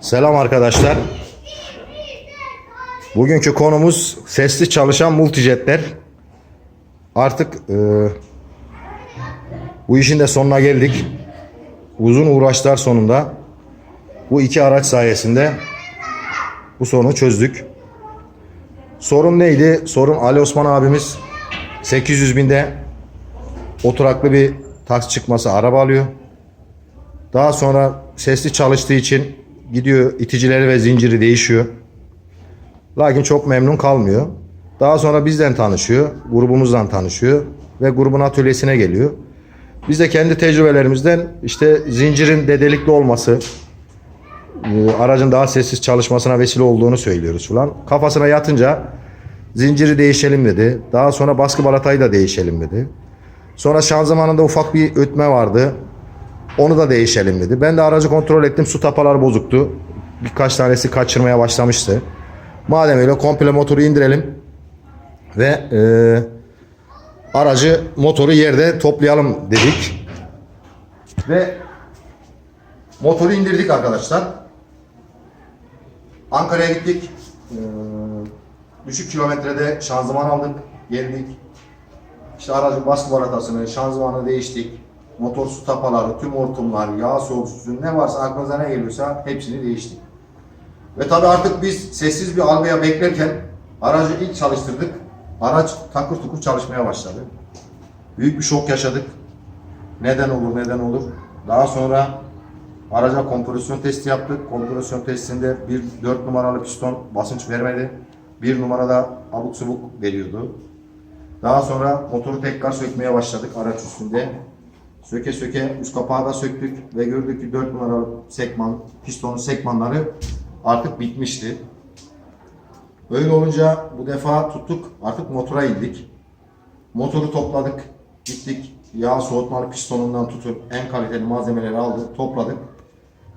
Selam arkadaşlar. Bugünkü konumuz sesli çalışan multijetler. Artık e, bu işin de sonuna geldik. Uzun uğraşlar sonunda bu iki araç sayesinde bu sorunu çözdük. Sorun neydi? Sorun Ali Osman abimiz 800 binde oturaklı bir taks çıkması araba alıyor. Daha sonra sesli çalıştığı için gidiyor iticileri ve zinciri değişiyor. Lakin çok memnun kalmıyor. Daha sonra bizden tanışıyor, grubumuzdan tanışıyor ve grubun atölyesine geliyor. Biz de kendi tecrübelerimizden işte zincirin dedelikli olması, e, aracın daha sessiz çalışmasına vesile olduğunu söylüyoruz falan. Kafasına yatınca zinciri değişelim dedi. Daha sonra baskı balatayı da değişelim dedi. Sonra şanzımanında ufak bir ötme vardı. Onu da değişelim dedi. Ben de aracı kontrol ettim. Su tapalar bozuktu. Birkaç tanesi kaçırmaya başlamıştı. Madem öyle komple motoru indirelim ve e, aracı motoru yerde toplayalım dedik. Ve motoru indirdik arkadaşlar. Ankara'ya gittik. Ee, düşük kilometrede şanzıman aldık. Geldik. İşte aracın baskı baratasını, şanzımanı değiştik. Motor su tapaları, tüm hortumlar, yağ soğutucusu ne varsa aklınıza ne geliyorsa hepsini değiştik. Ve tabii artık biz sessiz bir algıya beklerken aracı ilk çalıştırdık. Araç takır tukur çalışmaya başladı. Büyük bir şok yaşadık. Neden olur, neden olur. Daha sonra araca kompresyon testi yaptık. Kompresyon testinde bir 4 numaralı piston basınç vermedi. Bir numarada abuk subuk veriyordu. Daha sonra motoru tekrar sökmeye başladık araç üstünde. Söke söke üst kapağı da söktük ve gördük ki 4 numaralı sekman, pistonun sekmanları artık bitmişti. Böyle olunca bu defa tuttuk artık motora indik. Motoru topladık, gittik yağ soğutmalı pistonundan tutup en kaliteli malzemeleri aldık, topladık.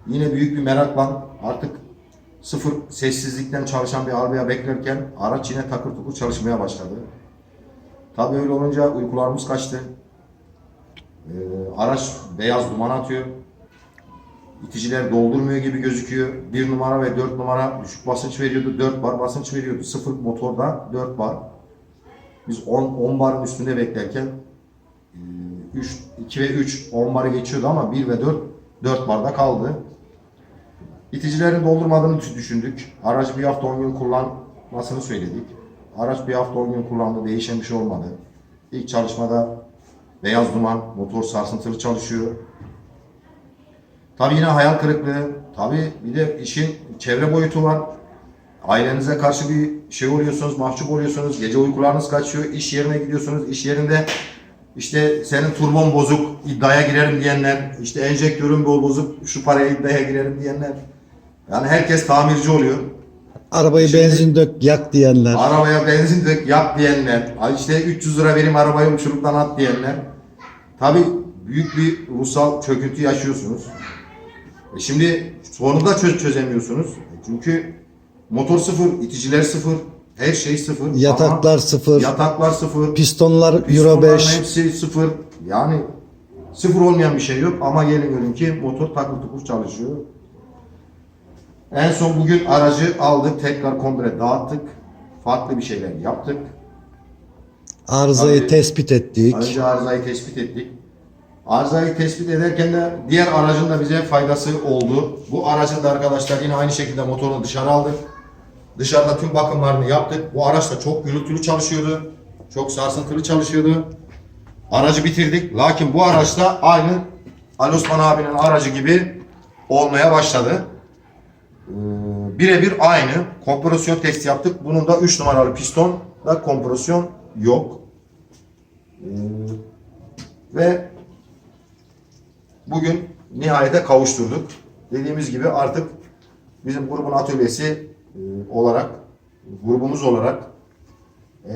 Yine büyük bir merakla artık sıfır sessizlikten çalışan bir arabaya beklerken araç yine takır tukur çalışmaya başladı. Tabii öyle olunca uykularımız kaçtı. Ee, araç beyaz duman atıyor. İticiler doldurmuyor gibi gözüküyor. 1 numara ve 4 numara düşük basınç veriyordu. 4 bar basınç veriyordu. 0 motorda 4 bar. Biz 10, 10 barın üstünde beklerken 3, 2 ve 3 10 barı geçiyordu ama 1 ve 4 4 barda kaldı. İticilerin doldurmadığını düşündük. Aracı bir hafta 10 gün kullanmasını söyledik. Araç bir hafta 10 gün kullandı. Değişen bir şey olmadı. İlk çalışmada beyaz duman, motor sarsıntılı çalışıyor. Tabii yine hayal kırıklığı. Tabii bir de işin çevre boyutu var. Ailenize karşı bir şey oluyorsunuz, mahcup oluyorsunuz. Gece uykularınız kaçıyor. iş yerine gidiyorsunuz. İş yerinde işte senin turbon bozuk, iddiaya girerim diyenler, işte enjektörün bozuk, şu paraya iddiaya girerim diyenler. Yani herkes tamirci oluyor. Arabayı Şimdi- benzin dök yak diyenler. Arabaya benzin dök yap diyenler. İşte 300 lira vereyim arabayı uçurumdan at diyenler. Tabii büyük bir ruhsal çöküntü yaşıyorsunuz. E şimdi sorunu da çöz çözemiyorsunuz. E Çünkü motor sıfır, iticiler sıfır, her şey sıfır. Yataklar Ama sıfır. Yataklar sıfır. Pistonlar Euro Pistonların 5. hepsi sıfır. Yani sıfır olmayan bir şey yok ama gelin görün ki motor takır tukur çalışıyor. En son bugün aracı aldık, tekrar komple dağıttık. Farklı bir şeyler yaptık. Arızayı Tabii. tespit ettik. Önce arızayı tespit ettik. Arızayı tespit ederken de diğer aracın da bize faydası oldu. Bu aracın da arkadaşlar yine aynı şekilde motorunu dışarı aldık. Dışarıda tüm bakımlarını yaptık. Bu araç da çok gürültülü çalışıyordu. Çok sarsıntılı çalışıyordu. Aracı bitirdik. Lakin bu araçta aynı Ali Osman abinin aracı gibi olmaya başladı. Ee, Birebir aynı. Kompresyon testi yaptık. Bunun da 3 numaralı pistonda kompresyon yok. Ee, Ve bugün nihayete kavuşturduk. Dediğimiz gibi artık bizim grubun atölyesi e, olarak, grubumuz olarak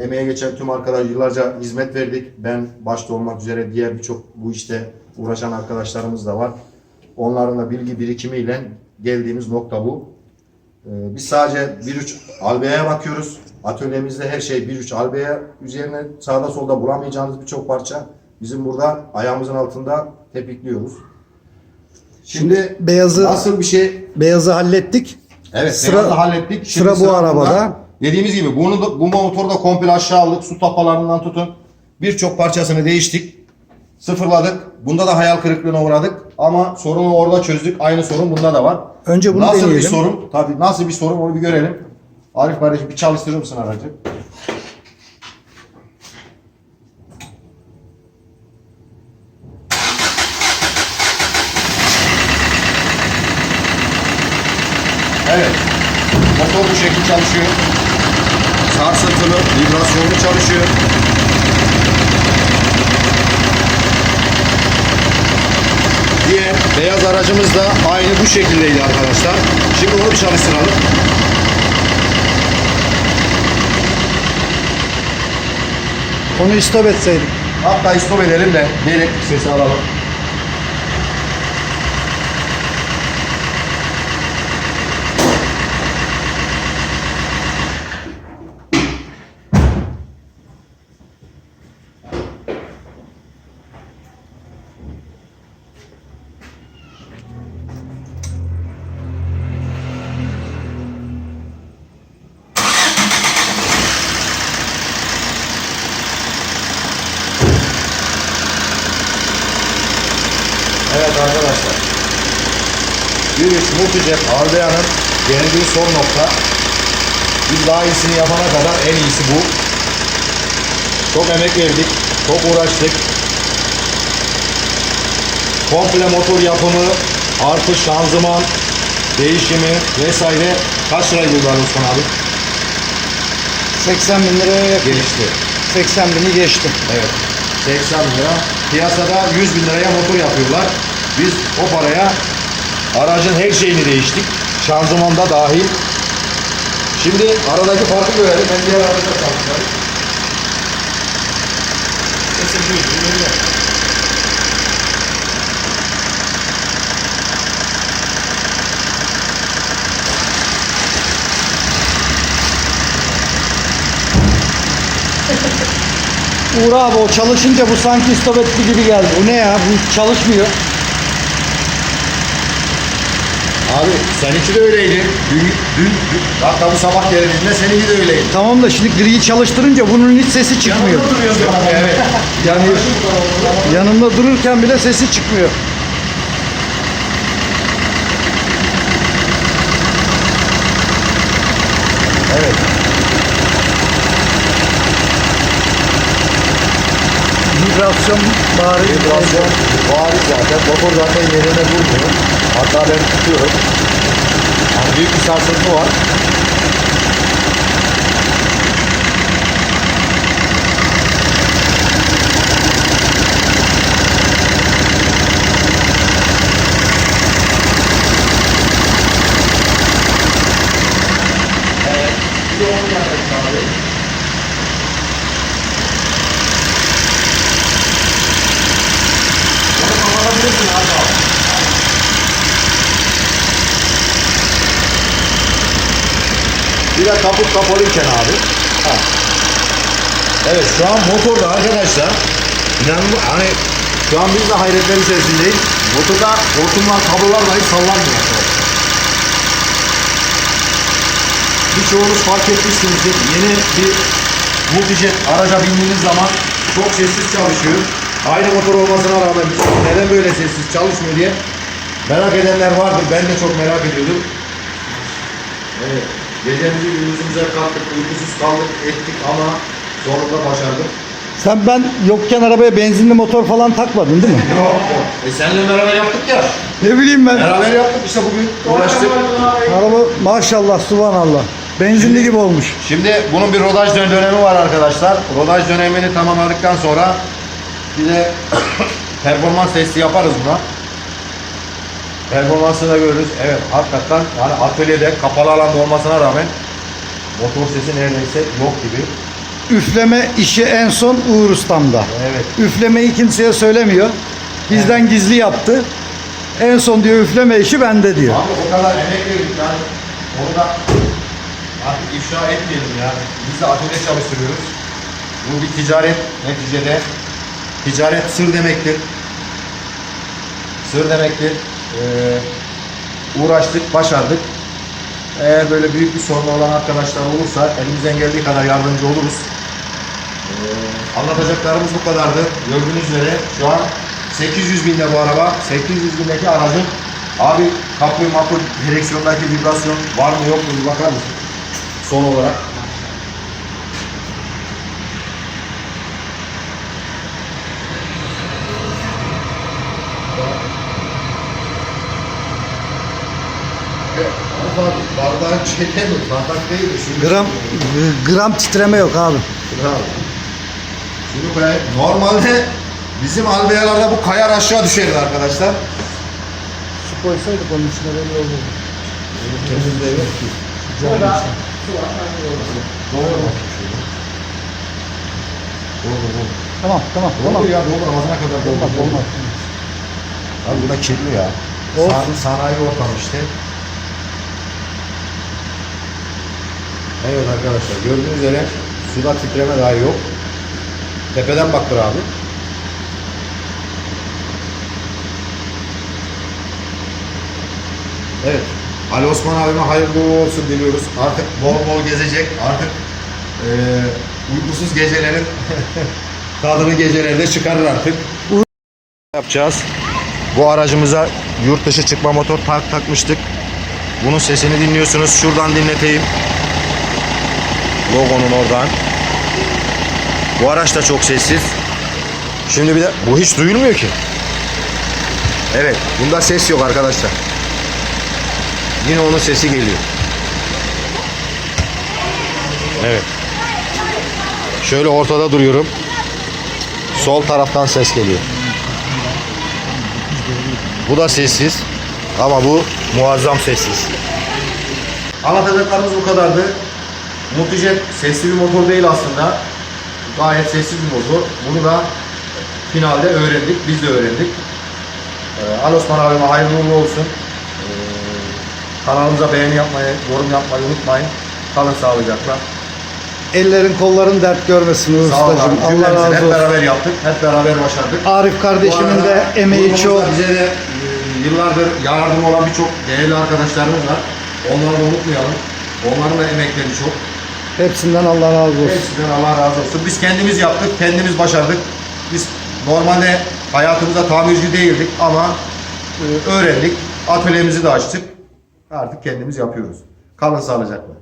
emeğe geçen tüm arkadaşlar yıllarca hizmet verdik. Ben başta olmak üzere diğer birçok bu işte uğraşan arkadaşlarımız da var. Onların da bilgi birikimiyle geldiğimiz nokta bu. Ee, Biz sadece 1.3 albeya bakıyoruz. Atölyemizde her şey 1.3 albeya üzerine sağda solda bulamayacağınız birçok parça bizim burada ayağımızın altında tepikliyoruz. Şimdi beyazı- nasıl bir şey Beyazı hallettik. Evet, Sıra- sıra hallettik. sıra bu bunda- arabada. Dediğimiz gibi bunu da, bu motoru da komple aşağı aldık. Su tapalarından tutun. Birçok parçasını değiştik. Sıfırladık. Bunda da hayal kırıklığına uğradık. Ama sorunu orada çözdük. Aynı sorun bunda da var. Önce bunu nasıl deneyelim. bir sorun? Tabii nasıl bir sorun onu bir görelim. Arif kardeşim bir çalıştırır mısın aracı? Evet. Motor bu şekilde çalışıyor. Sarsıntılı, vibrasyonlu çalışıyor. Diğer beyaz aracımız da aynı bu şekildeydi arkadaşlar. Şimdi onu bir çalıştıralım. Onu istop etseydik. Hatta stop edelim de direkt sesi alalım. Evet arkadaşlar. Yürüyüş Multijet Aldea'nın geldiği son nokta. Biz daha iyisini yapana kadar en iyisi bu. Çok emek verdik. Çok uğraştık. Komple motor yapımı, artı şanzıman, değişimi vesaire kaç liraydı bu Osman abi? 80 bin liraya yakın. Gelişti. 80 bini geçtim. Evet. 80 lira. Piyasada 100 bin liraya motor yapıyorlar. Biz o paraya aracın her şeyini değiştik. Şanzımanda dahil. Şimdi aradaki farkı görelim. Ben diğer da çalıştırayım. Sesim Uğur abi o çalışınca bu sanki istop etti gibi geldi. Bu ne ya? Bu çalışmıyor. Abi seninki de öyleydi. Dün, dün, dün hatta bu sabah geldiğinde seninki de öyleydi. Tamam da şimdi griyi çalıştırınca bunun hiç sesi çıkmıyor. Evet. Yani yanımda dururken bile sesi çıkmıyor. Evet. Vibrasyon bari. Vibrasyon bariz zaten. Motor zaten yerine durmuyor. Hatta ben tutuyorum. Yani büyük bir sarsıntı var. Evet. Bir de onu yapalım abi. Onu kapatabilirsin abi. De kaput kapalıyken abi. Ha. Evet şu an motorda arkadaşlar inanın hani şu an biz de hayretler içerisindeyiz. Motorda hortumlar kablolar dahi sallanmıyor. Birçoğunuz fark etmişsinizdir. Yeni bir multijet araca bindiğiniz zaman çok sessiz çalışıyor. Aynı motor olmasına rağmen neden böyle sessiz çalışmıyor diye merak edenler vardır. Ben de çok merak ediyordum. Evet. Gecemizi gündüzümüze kalktık, uykusuz kaldık, ettik ama sonunda başardık. Sen ben yokken arabaya benzinli motor falan takmadın değil mi? Yok yok. E seninle beraber yaptık ya. Ne bileyim ben. Beraber yaptık işte bugün uğraştık. Araba maşallah subhanallah. Benzinli gibi olmuş. Şimdi bunun bir rodaj dön- dönemi var arkadaşlar. Rodaj dönemini tamamladıktan sonra bir de performans testi yaparız buna. Performansını da görürüz. Evet hakikaten yani atölyede kapalı alanda olmasına rağmen motor sesi neredeyse yok gibi. Üfleme işi en son Uğur Ustam'da. Evet. Üflemeyi kimseye söylemiyor. Bizden gizli yaptı. En son diyor üfleme işi bende diyor. Abi o kadar emek verdik yani onu da artık ifşa etmeyelim yani. Biz de atölye çalıştırıyoruz. Bu bir ticaret neticede. Ticaret sır demektir. Sır demektir. Ee, uğraştık, başardık. Eğer böyle büyük bir sorun olan arkadaşlar olursa elimizden geldiği kadar yardımcı oluruz. Ee, anlatacaklarımız bu kadardı. Gördüğünüz üzere şu an 800 binde bu araba. 800 bindeki aracın abi kapı mapı direksiyondaki vibrasyon var mı yok mu bakar mısın? Son olarak. Abi bardağın şeyde mi? Bardak değil mi? Şunu- Gram gram titreme yok abi. Bravo. Şunu be, normalde bizim alveyalarda bu kayar aşağı düşerdi arkadaşlar. Su koysaydık onun içine böyle olurdu. Temizde yok ki. Doğru mu? Doğru doğru. Tamam tamam tamam. Doldur ya doldur ağzına kadar. Olmaz olmaz. Abi bu da kirli ya. Olsun. San, sanayi ortam işte. Evet arkadaşlar gördüğünüz üzere suda titreme dahi yok. Tepeden baktır abi. Evet. Ali Osman abime hayırlı olsun diliyoruz. Artık bol bol gezecek. Artık eee uykusuz gecelerin tadını gecelerde çıkarır artık. Yapacağız. Bu aracımıza yurt dışı çıkma motor tak takmıştık. Bunun sesini dinliyorsunuz. Şuradan dinleteyim. Logonun oradan. Bu araç da çok sessiz. Şimdi bir de bu hiç duyulmuyor ki. Evet, bunda ses yok arkadaşlar. Yine onun sesi geliyor. Evet. Şöyle ortada duruyorum. Sol taraftan ses geliyor. Bu da sessiz. Ama bu muazzam sessiz. Anlatacaklarımız bu kadardı. Multijet sesli bir motor değil aslında. Gayet sessiz bir motor. Bunu da finalde öğrendik. Biz de öğrendik. Ee, Ali Osman abime hayırlı uğurlu olsun. Ee, kanalımıza beğeni yapmayı, yorum yapmayı unutmayın. Kalın sağlıcakla. Ellerin kolların dert görmesin Sağ olun abi. ustacığım. Allah Cümlemizin razı hep olsun. beraber yaptık. Hep beraber başardık. Arif kardeşimin Bu arada de emeği grubumuzda çok. Bize de e, yıllardır yardım olan birçok değerli arkadaşlarımız var. Onları da unutmayalım. Onların da emekleri çok. Hepsinden Allah razı olsun. Hepsinden Allah razı olsun. Biz kendimiz yaptık, kendimiz başardık. Biz normalde hayatımızda tamirci değildik ama e, öğrendik. Atölyemizi de açtık. Artık kendimiz yapıyoruz. Kalın sağlıcakla.